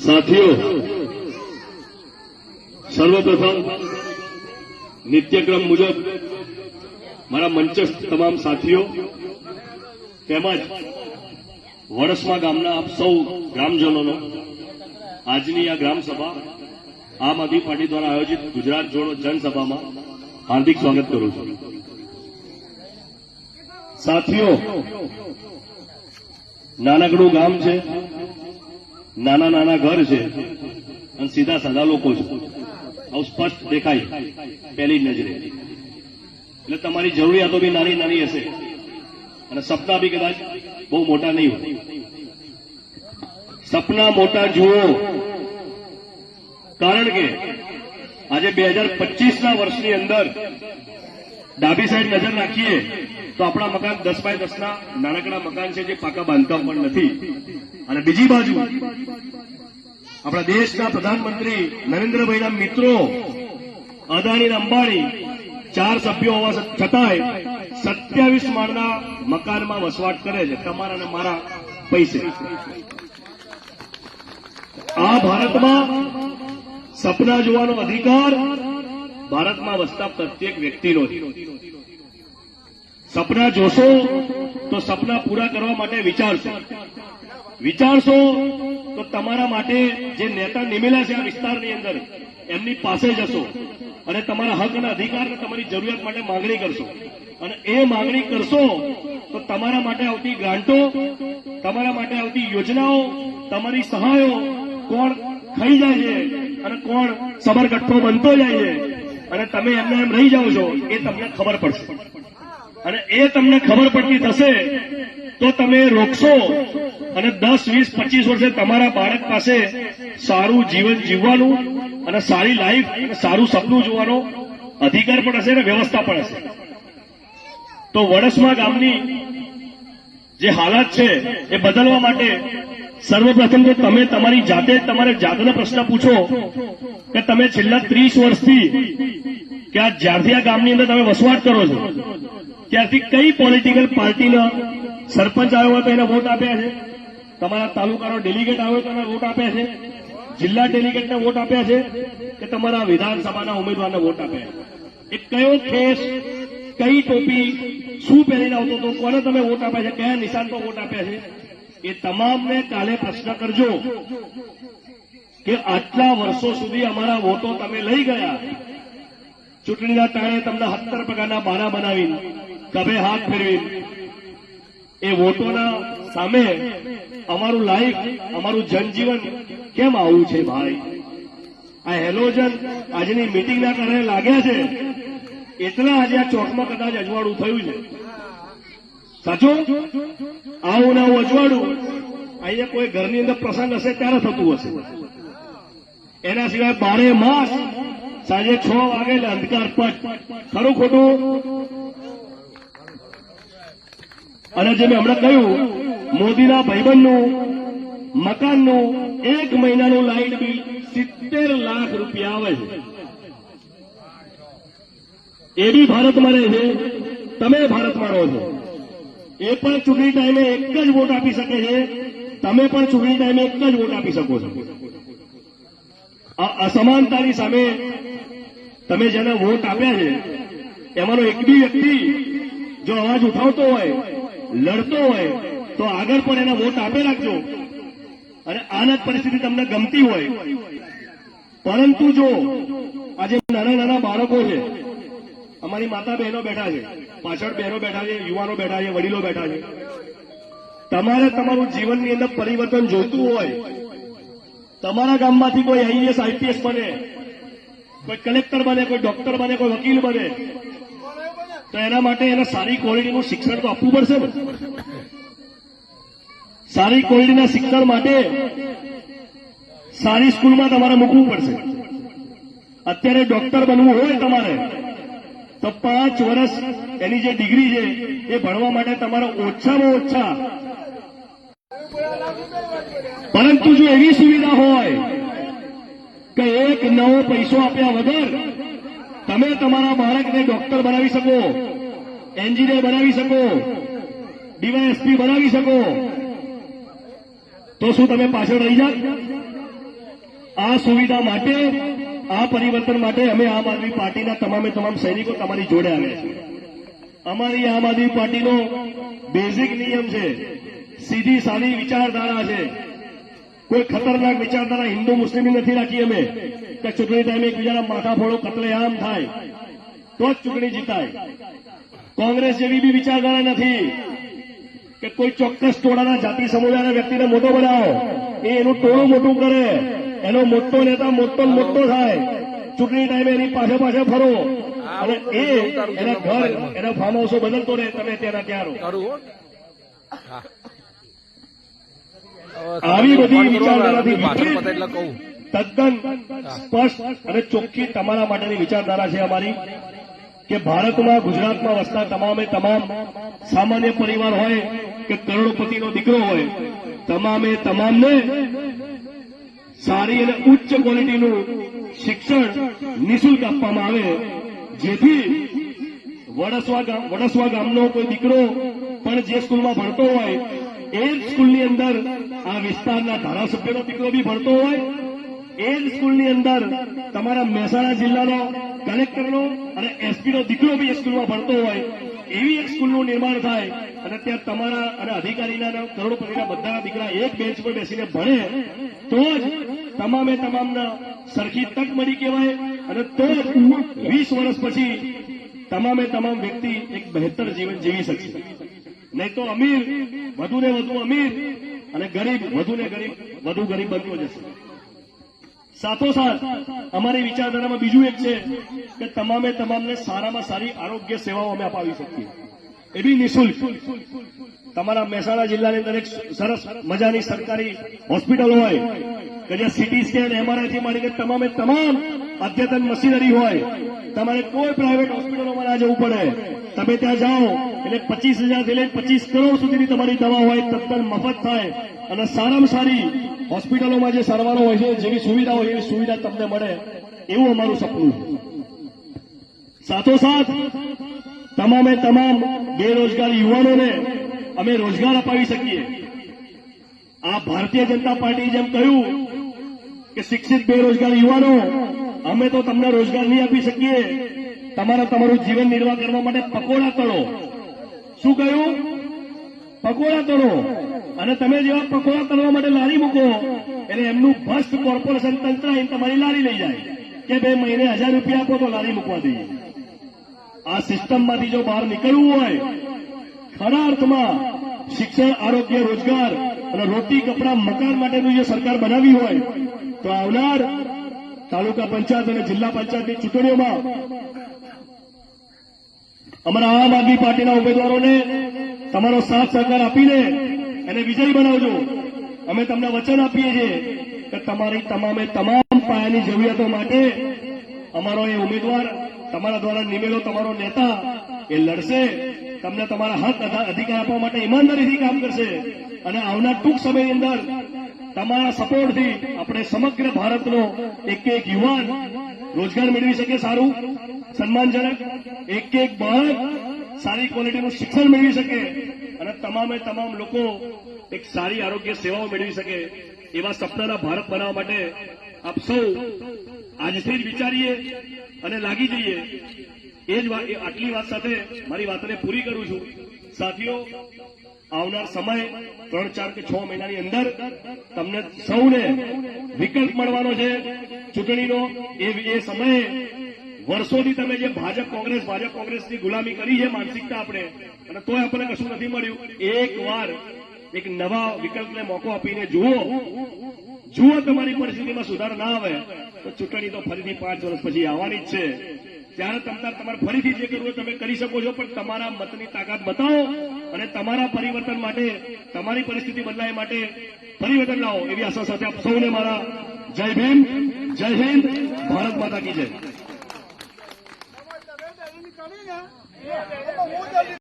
સાથીઓ, સર્વપ્રથમ નિત્યક્રમ મુજબ મારા મંચસ્થ તમામ સાથીઓ, તેમજ વડસમા ગામના આપ સૌ ગ્રામજનોનો, આજની આ ગ્રામસભા આમ આદમી પાર્ટી દ્વારા આયોજિત ગુજરાત જોડો જનસભામાં હાર્દિક સ્વાગત કરું છું. સાથીઓ, નાનકડું ગામ છે, નાના નાના ઘર છે, અને સીધા સાદા લોકો છે. આવું સ્પષ્ટ દેખાય પહેલી નજરે. એટલે તમારી જરૂરિયાતો બી નાની નાની હશે. અને સપના બી કદાચ બહુ મોટા નહીં હોય. સપના મોટા જુઓ. કારણ કે આજે બે હજાર પચીસના વર્ષની અંદર ડાબી સાઈડ નજર નાખીએ તો આપણા મકાન દસ બાય દસના નાનકડા મકાન છે, જે પાકા બાંધકામ પણ નથી. અને બીજી બાજુ આપણા દેશના પ્રધાનમંત્રી નરેન્દ્રભાઈના મિત્રો અદાણી અંબાણી ચાર સભ્યો હોવા છતાંય સત્યાવીસ માળના મકાનમાં વસવાટ કરે છે, તમારા અને મારા પૈસે. આ ભારતમાં સપના જોવાનો અધિકાર ભારતમાં વસતા પ્રત્યેક વ્યક્તિનો છે. સપના જોશો તો સપના પૂરા કરવા માટે વિચારશો. વિચારશો તો તમારા માટે જે નેતા નિમેલા છે આ વિસ્તારની અંદર, એમની પાસે જશો અને તમારા હક અને અધિકાર તમારી જરૂરિયાત માટે માંગણી કરશો. અને એ માંગણી કરશો તો તમારા માટે આવતી ગ્રાન્ટો, તમારા માટે આવતી યોજનાઓ, તમારી સહાયો કોણ ખાઈ જાય છે અને કોણ? સમરગઠ્ઠો બનતો જાય છે અને તમે એમને એમ રહી જાઓ છો, એ તમને ખબર પડશે. અને એ તમને ખબર પડતી થશે, તો તમે રોકશો અને દસ, વીસ, પચીસ વર્ષે તમારા બાળક પાસે સારું જીવન જીવવાનું અને સારી લાઈફ અને સારું સપનું જોવાનો અધિકાર પણ હશે અને વ્યવસ્થા પણ હશે. તો વડસમા ગામની જે હાલત છે, એ બદલવા માટે સર્વપ્રથમ તો તમે તમારી જાતે તમારે જાતનો પ્રશ્ન પૂછો કે તમે છેલ્લા ત્રીસ વર્ષથી કે આ જ્યારથી ગામની અંદર તમે વસવાટ કરો છો, ત્યારથી કઈ પોલિટિકલ પાર્ટીના સરપંચ આવ્યો હોય તો એને વોટ આપ્યા છે? તમારા તાલુકાનો ડેલિગેટ આવ્યો તો એને વોટ આપ્યા છે? જિલ્લા ડેલિગેટને વોટ આપ્યા છે કે તમારા વિધાનસભાના ઉમેદવારને વોટ આપ્યા છે? એ કયો ખેસ, કઈ ટોપી, શું પહેરીને આવતો હતો, કોને તમે વોટ આપ્યા છે? કયા નિશાન પર વોટ આપ્યા છે? એ તમામને કાલે પ્રશ્ન કરજો કે આટલા વર્ષો સુધી અમારા વોટો તમે લઈ ગયા. ચૂંટણીના ટાણે તમને સત્તર પ્રકારના બાના બનાવીને કભે હાથ ફેરવી એ વોટોના સામે અમારું લાઈફ અમારું જનજીવન કેમ આવું છે ભાઈ? આ હેલોજન આજની મિટિંગના કારણે લાગ્યા છે. એટલા આજે આ ચોકમાં કદાચ અજવાળું થયું છે. સાચું? આવું ને આવું અજવાળું. અહીંયા કોઈ ઘરની અંદર પ્રસંગ હશે ત્યારે થતું હશે. એના સિવાય બારે માસ સાંજે છ વાગે અંધકાર પટ. ખરું ખોટું? અને જે મેં હમણાં કહ્યું, મોદીના ભાઈબંધનું, મકાનનું, એક મહિનાનું લાઇટ બિલ સિત્તેર લાખ રૂપિયા આવે છે. એ બી ભારતમાં રહે છે. તમે ભારતમાં રહો છો. એ પણ ચૂંટણી ટાઈમે એક જ વોટ આપી શકે છે. તમે પણ ચૂંટણી ટાઈમે એક જ વોટ આપી શકો છો. આ અસમાનતાની સામે તમે જેને વોટ આપ્યા છે, એમાંનો એક બી વ્યક્તિ જો અવાજ ઉઠાવતો હોય, લડતો હોય, તો આગળ પણ એને વોટ આપે રાખજો. અને આના જ પરિસ્થિતિ તમને ગમતી હોય. પરંતુ જો આજે નાના નાના બાળકો છે અમારી માતા બહેનો બેઠા છે. પાછળ બહેનો બેઠા છે, યુવાનો બેઠા છે, વડીલો બેઠા છે. તમારે તમારું જીવનની અંદર પરિવર્તન જોઈતું હોય, તમારા ગામમાંથી કોઈ આઈએસ આઈપીએસ બને, કોઈ કલેક્ટર બને, કોઈ ડોક્ટર બને, કોઈ વકીલ બને, તો એના માટે એને સારી ક્વોલિટીનું શિક્ષણ તો આપવું પડશે સારી ક્વોલિટીના શિક્ષણ માટે સારી સ્કૂલમાં તમારે મૂકવું પડશે. અત્યારે ડોક્ટર બનવું હોય તમારે તો પાંચ વર્ષ એની જે ડિગ્રી છે, એ ભણવા માટે તમારે ઓછામાં ઓછા પરંતુ જો એવી સુવિધા હોય કે એક નવો પૈસો આપ્યા વગર તમે તમે તમારા બાળકને ડોક્ટર બનાવી શકો, એન્જિનિયર બનાવી શકો, ડીવાયએસપી બનાવી શકો, તો શું તમે પાછળ રહી જાત આ સુવિધા માટે આ પરિવર્તન માટે અમે આમ આદમી પાર્ટીના તમામે તમામ સૈનિકો તમારી જોડે આવ્યા છે અમારી આમ આદમી પાર્ટીનો બેઝિક નિયમ છે, સીધી સાદી વિચારધારા છે. કોઈ ખતરનાક વિચારધારા હિન્દુ મુસ્લિમ નથી રાખી અમે. કે ચૂંટણી ટાઈમે એકબીજાના માથાફોડો કતલેઆમ થાય, તો જ ચૂંટણી જીતાય. કોંગ્રેસ જેવી બી વિચારધારા નથી કે કોઈ ચોક્કસ ટોળાના જાતિ સમુદાયના વ્યક્તિને મોટો બનાવો. એ એનું ટોળું મોટું કરે. એનો મોટો નેતા મોટો મોટો થાય. ચૂંટણી ટાઈમે એની પાસે પાસે ફરો. અને એ એના ઘર એના ફાર્મ હાઉસો બદલતો રહે તમે ત્યાંના ત્યાં આવી બધી વિચારધારાથી વિપરીત તદ્દન સ્પષ્ટ અને ચોખ્ખી તમારા માટેની વિચારધારા છે અમારી કે ભારતમાં ગુજરાતમાં વસતા તમામે તમામ સામાન્ય પરિવાર હોય કે કરોડપતિનો દીકરો હોય તમામે તમામને સારી અને ઉચ્ચ ક્વોલિટીનું શિક્ષણ નિઃશુલ્ક આપવામાં આવે. જેથી વડસવા ગામ, વડસવા ગામનો કોઈ દીકરો પણ જે સ્કૂલમાં ભણતો હોય, એ જ સ્કૂલની અંદર આ વિસ્તારના ધારાસભ્યનો દીકરો બી ભણતો હોય, એ જ સ્કૂલની અંદર તમારા મહેસાણા જિલ્લાનો કલેક્ટરનો અને એસપીનો દીકરો બી એ સ્કૂલમાં ભણતો હોય. એવી એક સ્કૂલનું નિર્માણ થાય અને ત્યાં તમારા અને અધિકારીના કરોડપતિના બધાના દીકરા એક બેન્ચ પર બેસીને ભણે, તો જ તમામે તમામના સરખી તક મળી કહેવાય અને તો વીસ વર્ષ પછી તમામે તમામ વ્યક્તિ એક બહેતર જીવન જીવી શકશે. નહીં તો અમીર વધુ ને વધુ અમીર અને ગરીબ વધુ ને ગરીબ, વધુ ગરીબ બનતો જશે. સાથોસાથ અમારી વિચારધારામાં બીજું એક છે કે તમામે તમામને સારામાં સારી આરોગ્ય સેવાઓ અમે અપાવી શકીએ. એ બી નિઃશુલ્ક. તમારા મહેસાણા જિલ્લાની અંદર એક સરસ મજાની સરકારી હોસ્પિટલ હોય, કે જ્યાં સીટી સ્કેન એમઆરઆઈથી થી માંડીને તમામે તમામ અદ્યતન મશીનરી હોય, તમારે કોઈ પ્રાઇવેટ હોસ્પિટલોમાં ના જવું પડે. તમે ત્યાં જાઓ, એટલે પચીસ હજારથી લઈને પચીસ કરોડ સુધીની તમારી દવા હોય, તદ્દન મફત થાય અને સારામાં સારી હોસ્પિટલોમાં જે સારવારો હોય છે જેવી સુવિધા હોય, એવી સુવિધા તમને મળે એવું અમારું સપનું છે. સાથોસાથ, તમામે તમામ બેરોજગાર યુવાનોને અમે રોજગાર અપાવી શકીએ. આ ભારતીય જનતા પાર્ટી જેમ કહ્યું કે શિક્ષિત બેરોજગાર યુવાનો, અમે તો તમને રોજગાર નહીં આપી શકીએ. તમારે તમારું જીવન નિર્વાહ કરવા માટે પકોડા તળો. શું કહ્યું? પકોડા તળો. અને તમે જેવા પકોડા તળવા માટે લારી મૂકો, એટલે એમનું ભ્રષ્ટ કોર્પોરેશન તંત્ર આવીને તમારી લારી લઈ જાય. કે બે મહિને હજાર રૂપિયા આપો તો લારી મૂકવા દઈએ. આ સિસ્ટમમાંથી જો બહાર નીકળવું હોય, ખરા અર્થમાં શિક્ષણ, આરોગ્ય, રોજગાર અને રોટી, કપડા, મકાન માટેનું જે સરકાર બનાવી હોય, તો આવનાર તાલુકા પંચાયત અને જિલ્લા પંચાયતની ચૂંટણીઓમાં અમારા આમ આદમી પાર્ટીના ઉમેદવારોને તમારો સાથ સહકાર આપીને એને વિજયી બનાવજો. અમે તમને વચન આપીએ છીએ કે તમારી તમામે તમામ પાયાની જરૂરિયાતો માટે અમારો એ ઉમેદવાર, તમારા દ્વારા નિમેલો તમારો નેતા, એ લડશે. તમને તમારા હક અધિકાર આપવા માટે ઈમાનદારીથી કામ કરશે. અને આવનાર ટૂંક સમયની અંદર તમારા સપોર્ટથી આપણે સમગ્ર ભારતનો એક એક યુવાન રોજગાર મેળવી શકે સારું, સન્માનજનક એક એક બાળક સારી ક્વોલિટીનું શિક્ષણ મેળવી શકે. અને તમામે તમામ લોકો એક સારી આરોગ્ય સેવાઓ મેળવી શકે એવા સપનાના ભારત બનાવવા માટે આપ સૌ આજથી જ વિચારીએ અને લાગી જઈએ. એ જ આટલી વાત સાથે મારી વાતને પૂરી કરું છું. સાથીઓ, આવનાર સમય ત્રણ, ચાર કે છ મહિનાની અંદર તમને સૌને વિકલ્પ મળવાનો છે ચૂંટણીનો. એ સમયે વર્ષોથી તમે જે ભાજપ કોંગ્રેસ, ભાજપ કોંગ્રેસની ગુલામી કરી છે માનસિકતા આપણે, અને તોય આપણને કશું નથી મળ્યું. એક વાર એક નવા વિકલ્પને મોકો આપીને જુઓ. જુઓ તમારી પરિસ્થિતિમાં સુધાર ના આવે, તો ચૂંટણી તો ફરીથી પાંચ વર્ષ પછી આવવાની જ છે. ત્યારે તમતા તમારે ફરીથી જે કરવું તમે કરી શકો છો, પણ તમારા મતની તાકાત બતાવો અને તમારા પરિવર્તન માટે, તમારી પરિસ્થિતિ બદલાય માટે પરિવર્તન લાવો. એવી આશા સાથે આપ સૌને મારા જય ભીમ, જય હિન્દ, ભારત માતા કી જય. તમે જલ્દી